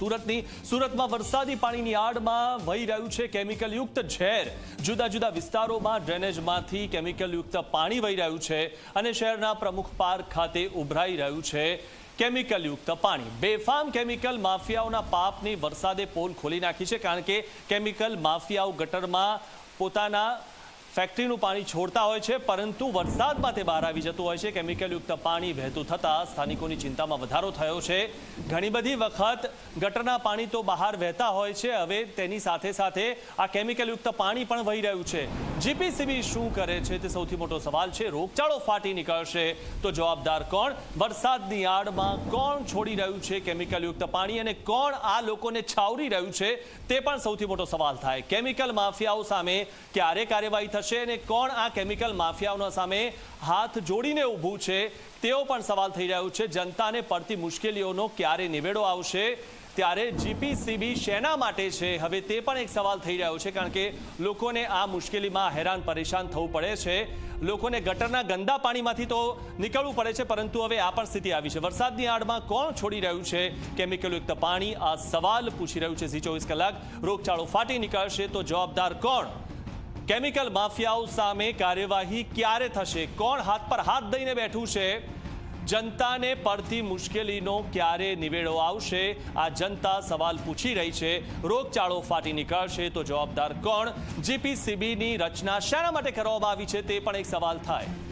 સુરતની સુરતમાં વરસાદી પાણીની આડમાં વહી રહ્યું છે કેમિકલયુક્ત ઝેર. જુદા જુદા વિસ્તારોમાં ડ્રેનેજમાંથી કેમિકલયુક્ત પાણી વહી રહ્યું છે અને શહેરના પ્રમુખ પાર્ક ખાતે ઉભરાઈ રહ્યું છે કેમિકલયુક્ત પાણી. બેફામ કેમિકલ માફિયાઓના પાપની વરસાદે પોલ ખોલી નાખી છે કારણ કે કેમિકલ માફિયાઓ ગટરમાં પોતાના ફેક્ટરીનું પાણી છોડતા હોય છે, પરંતુ વરસાદમાં તે બહાર આવી જતું હોય છે. કેમિકલયુક્ત પાણી વહેતું થતાં સ્થાનિકોની ચિંતામાં વધારો થયો છે. ઘણી બધી વખત ગટરના પાણી તો બહાર વહેતા હોય છે. હવે તેની સાથે સાથે આ કેમિકલયુક્ત પાણી પણ વહી રહ્યું છે. જીપીસીબી શું કરે છે તે સૌથી મોટો સવાલ છે. રોગચાળો ફાટી નીકળશે તો જવાબદાર કોણ? વરસાદની આડમાં કોણ છોડી રહ્યું છે કેમિકલયુક્ત પાણી અને કોણ આ લોકોને છાવરી રહ્યું છે તે પણ સૌથી મોટો સવાલ થાય. કેમિકલ માફિયાઓ સામે ક્યારે કાર્યવાહી થશે અને કોણ આ કેમિકલ માફિયાઓના સામે હાથ જોડીને ઊભું છે, તેઓ પણ સવાલ થઈ રહ્યું છે. જનતાને પડતી મુશ્કેલીઓનો ક્યારે નિવેડો આવશે? ત્યારે જીપીસીબી શેના માટે છે? હવે તે પણ એક સવાલ થઈ રહ્યો છે, કારણ કે લોકોને આ મુશ્કેલીમાં હેરાન પરેશાન થવું પડે છે. લોકોને ગટરના ગંદા પાણીમાંથી તો નીકળવું પડે છે, પરંતુ હવે આ પણ સ્થિતિ આવી છે. વરસાદની આડમાં કોણ છોડી રહ્યું છે? કેમિકલયુક્ત પાણી આ સવાલ પૂછી રહ્યું છે. ઝી ચોવીસ કલાક રોગચાળો ફાટી નીકળશે તો જવાબદાર કોણ? કેમિકલ માફિયાઓ સામે કાર્યવાહી ક્યારે થશે? કોણ હાથ પર હાથ દઈને બેઠું છે? જનતાને પડતી મુશ્કેલીનો ક્યારે નિવેડો આવશે? આ જનતા સવાલ પૂછી રહી છે. રોગચાળો ફાટી નીકળશે તો જવાબદાર કોણ? જીપીસીબીની રચના શાના માટે કરવામાં આવી છે તે પણ એક સવાલ થાય.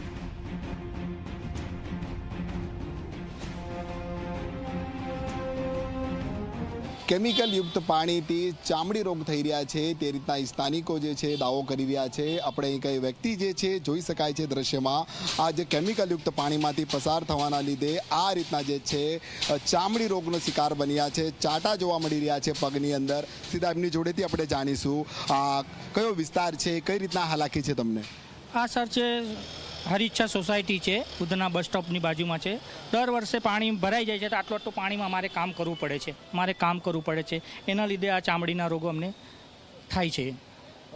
કેમિકલ યુક્ત પાણીથી ચામડી રોગ થઈ રહ્યા છે. તે રીતના સ્થાનિકો જે છે, દાવો કરી રહ્યા છે. આપણે અહીં કઈ વ્યક્તિ જે છે, જોઈ શકાય છે દ્રશ્યમાં, આ જે કેમિકલયુક્ત પાણીમાંથી પસાર થવાના લીધે આ રીતના જે છે, ચામડી રોગનો શિકાર બન્યા છે. ચાટા જોવા મળી રહ્યા છે પગની અંદર. સીધા એમની જોડેથી આપણે જાણીશું કયો વિસ્તાર છે, કઈ રીતના હાલાકી છે તમને? આ સર છે હરિચ્છા સોસાયટી છે ઉધના બસ સ્ટોપની બાજુમાં છે. દર વર્ષે પાણી ભરાઈ જાય છે તો આટલું આટલું પાણીમાં મારે કામ કરવું પડે છે. મારે કામ કરવું પડે છે. એના લીધે આ ચામડીના રોગો અમને થાય છે.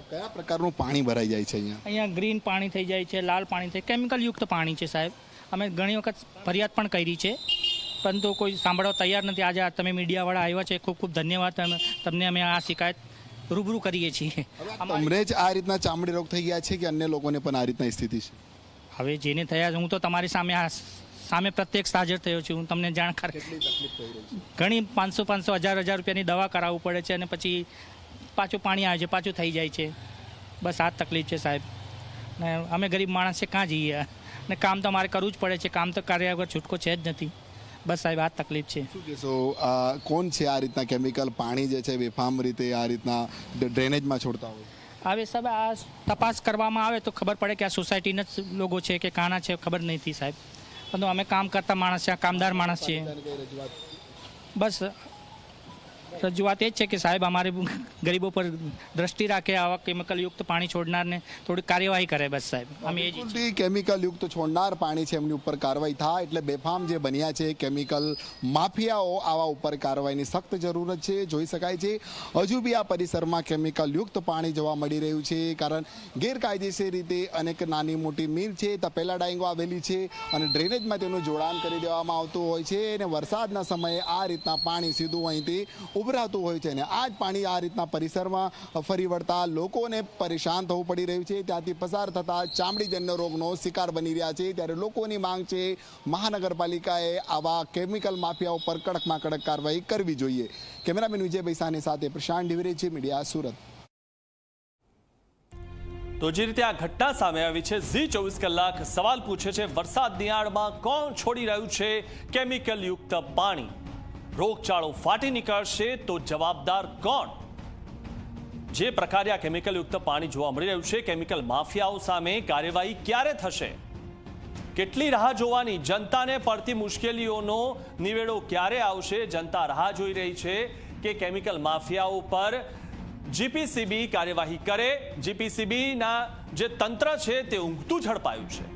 કયા પ્રકારનું પાણી ભરાઈ જાય છે અહીંયા? અહીંયા ગ્રીન પાણી થઈ જાય છે લાલ પાણી થઈ કેમિકલયુક્ત પાણી છે સાહેબ. અમે ઘણી વખત ફરિયાદ પણ કરી છે. પરંતુ કોઈ સાંભળવા તૈયાર નથી. આજે તમે મીડિયાવાળા આવ્યા છે ખૂબ ખૂબ ધન્યવાદ તમે તમને અમે આ શિકાયત રૂબરૂ કરીએ છીએ. અમને જ આ રીતના ચામડી રોગ થઈ ગયા છે કે અન્ય લોકોને પણ આ રીતના સ્થિતિ છે? હવે જેને થયા છે હું તો તમારી સામે આ સામે પ્રત્યક્ષ હાજર થયો છું. હું તમને જાણકાર ઘણી પાંચસો પાંચસો હજાર હજાર રૂપિયાની દવા કરાવવું પડે છે અને પછી પાછું પાણી આવે છે પાછું થઈ જાય છે. બસ આ તકલીફ છે સાહેબ. ને અમે ગરીબ માણસ છે ક્યાં જઈએ? ને કામ તો મારે કરવું જ પડે છે કામ તો કાર્ય વગર છૂટકો છે જ નથી. બસ સાહેબ આ તકલીફ છે. શું કહેશો કોણ છે આ રીતના કેમિકલ પાણી જે છે બેફામ રીતે આ રીતના ડ્રેનેજમાં છોડતા હોય? હવે સાહેબ આ તપાસ કરવામાં આવે તો ખબર પડે કે આ સોસાયટીના જ લોકો છે કે કાના છે ખબર નથી સાહેબ. પરંતુ અમે કામ કરતા માણસ છે કામદાર માણસ છીએ. બસ રજૂઆત એ જ છે કે સાહેબ, અમારે ગરીબો પર દ્રષ્ટિ રાખે, આવા કેમિકલયુક્ત પાણી છોડનારને થોડી કાર્યવાહી કરે બસ સાહેબ અમે એ જ ઈચ્છીએ. કેમિકલ યુક્ત છોડનાર પાણી છે એમની ઉપર કાર્યવાહી થાય એટલે બેફામ જે બન્યા છે કેમિકલ માફિયાઓ આવા ઉપર કાર્યવાહીની સખ્ત જરૂરત છે, જોઈ શકાય છે હજુ બી આ પરિસરમાં કેમિકલ યુક્ત પાણી જોવા મળી રહ્યું છે, કારણ ગેરકાયદેસર રીતે અનેક નાની મોટી મીલ છે, તપેલા ડાઈંગો આવેલી છે અને ડ્રેનેજમાં તેનું જોડાણ કરી દેવામાં આવતું હોય છે અને વરસાદના સમયે આ રીતના પાણી સીધું અહીંથી ઉભરાતું હોય છે અને આ જ પાણી આ રીતના પરિસરમાં ફરી વળતા લોકોને પરેશાન થવું પડી રહ્યું છે. ત્યાંથી પસાર થતા ચામડીજન્ય રોગનો શિકાર બની રહ્યા છે. ત્યારે લોકોની માંગ છે મહાનગરપાલિકાએ આવા કેમિકલ માફિયા ઉપર કડકમાં કડક કાર્યવાહી કરવી જોઈએ. કેમેરામેન વિજયભાઈ સાની સાથે પ્રશાંત છે મીડિયા સુરત. તો જે રીતે આ ઘટના સામે આવી છે, ઝી ચોવીસ કલાક સવાલ પૂછે છે, વરસાદની આડમાં કોણ છોડી રહ્યું છે કેમિકલ યુક્ત પાણી? રોગચાળો ફાટી નીકળશે તો જવાબદાર કોણ? જે પ્રકારે આ કેમિકલ યુક્ત પાણી જોવા મળી રહ્યું છે, કેમિકલ માફિયાઓ સામે કાર્યવાહી ક્યારે થશે? કેટલી રાહ જોવાની? જનતાને પડતી મુશ્કેલીઓનો નિવેડો ક્યારે આવશે? જનતા રાહ જોઈ રહી છે કે કેમિકલ માફિયાઓ પર જીપીસીબી કાર્યવાહી કરે. જીપીસીબીના જે તંત્ર છે, તે ઊંઘતું ઝડપાયું છે.